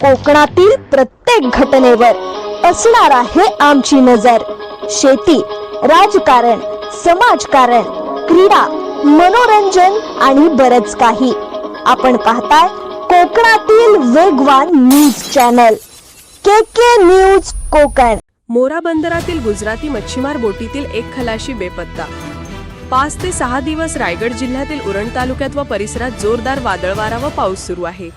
कोकणातील प्रत्येक घटनेवर असणार आहे आमची नजर. शेती राजकारण समाजकारण क्रीडा मनोरंजन आणि बरच काही. आपण पाहताय कोकणातील वेगवान news channel. K K news Konkan. Mora बंदरातील Gujarati मच्छीमार बोटीतील एक खलाशी बेपत्ता. पाच ते सहा दिवस रायगड जिल्ह्यातील उरण तालुक्यात व परिसरात जोरदार वादळ वारा व पाऊस सुरू आहे.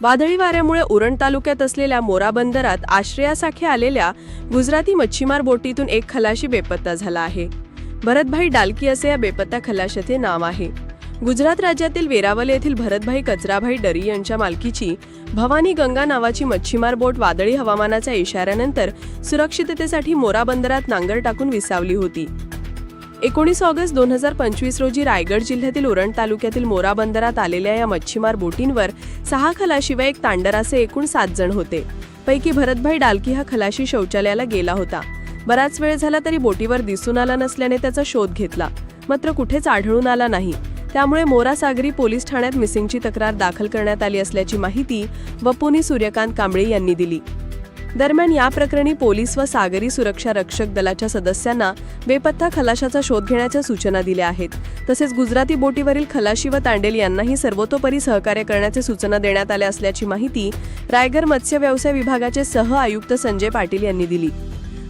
वादळी वाऱ्यामुळे उरण तालुक्यात असलेल्या मोरा बंदरात आश्रयासाठी आलेल्या गुजराती मच्छीमार बोटीतून एक खलाशी बेपत्ता झाला आहे. भरतभाई डालकी असे या बेपत्ता खलाशाचे नाव आहे. गुजरात राज्यातील वेरावल येथील भरतभाई कचराभाई डरी यांच्या मालकीची भवानी गंगा नावाची मच्छीमार बोट वादळी हवामानाच्या इशाऱ्यानंतर सुरक्षिततेसाठी मोरा बंदरात नांगर टाकून विसावली होती. एकोणीस ऑगस्ट दोन हजार पंचवीस रोजी रायगड जिल्ह्यातील उरण तालुक्यातील मोरा बंदरात आलेल्या या मच्छीमार बोटींवर सहा खलाशिवाय एक तांडर असे एकूण सात जण होते. पैकी भरतभाई डालकी हा खलाशी शौचालयाला गेला होता. बराच वेळ झाला तरी बोटीवर दिसून आला नसल्याने त्याचा शोध घेतला. मात्र कुठेच आढळून आला नाही. त्यामुळे मोरा सागरी पोलीस ठाण्यात मिसिंगची तक्रार दाखल करण्यात आली असल्याची माहिती वपुनी सूर्यकांत कांबळे यांनी दिली. दरम्यान या प्रकरणी पोलीस व सागरी सुरक्षा रक्षक दलाच्या सदस्यांना बेपत्ता खलाशाचा शोध घेण्याच्या सूचना दिल्या आहेत. तसेच गुजराती बोटीवरील खलाशी व तांडेल यांनाही सर्वतोपरी सहकार्य करण्याच्या सूचना देण्यात आल्या असल्याची माहिती रायगड मत्स्य व्यवसाय विभागाचे सह आयुक्त संजय पाटील यांनी दिली.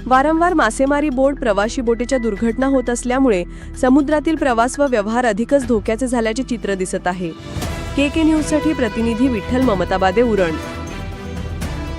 वारंवार मासेमारी बोट प्रवाशी बोटीच्या दुर्घटना होत असल्यामुळे समुद्रातील प्रवास व व्यवहार अधिकच धोक्याचे झाल्याचे चित्र दिसत आहे. के के न्यूजसाठी प्रतिनिधी विठ्ठल ममताबादे उरण.